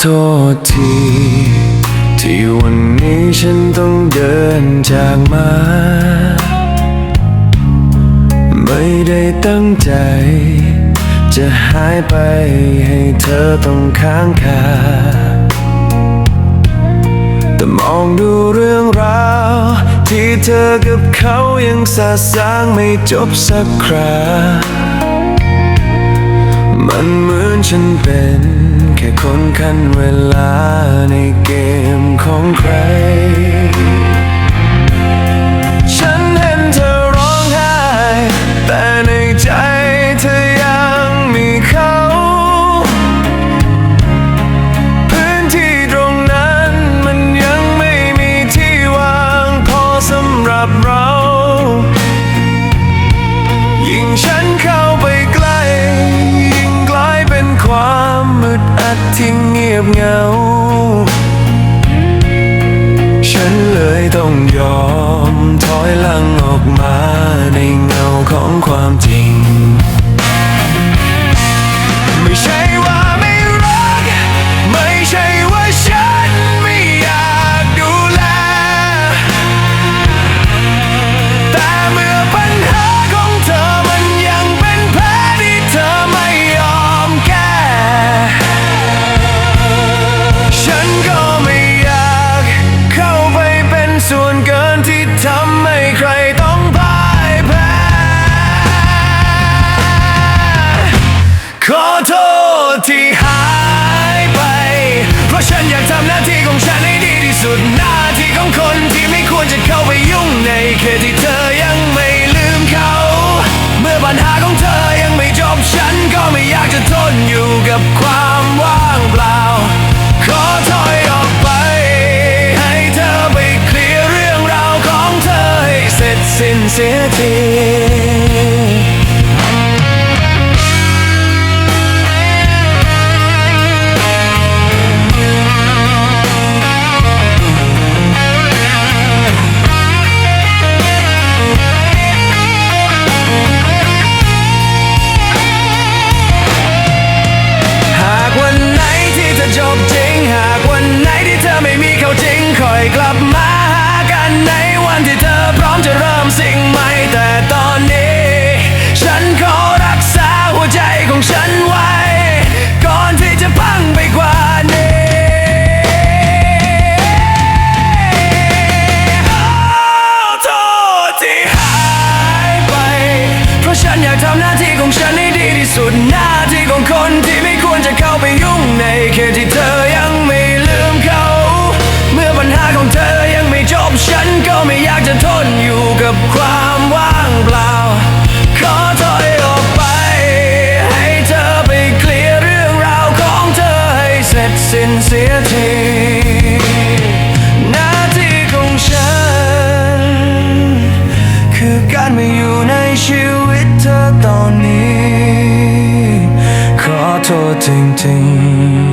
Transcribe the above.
โทษที ที่วันนี้ฉันต้องเดินจากมา ไม่ได้ตั้งใจ จะหายไปให้เธอต้องค้างคา แต่มองดูเรื่องราว ที่เธอกับเขายังสะสางไม่จบสักครา มันเหมือนฉันเป็น ค่คนคันเวลาในเกมของใคร ต้องยอมถอยหลังออกมาในเงาของความจริง นอยู่กับความว่างเปล่า ขอถอยออกไป ให้เธอไปเคลียร์เรื่องราวของเธอให้เสร็จสิ้นเสียทีียทีนาทีของฉัน คือการไม่อยู่ในชีวิตเธอตอนนี้ ขอโทษจริงๆ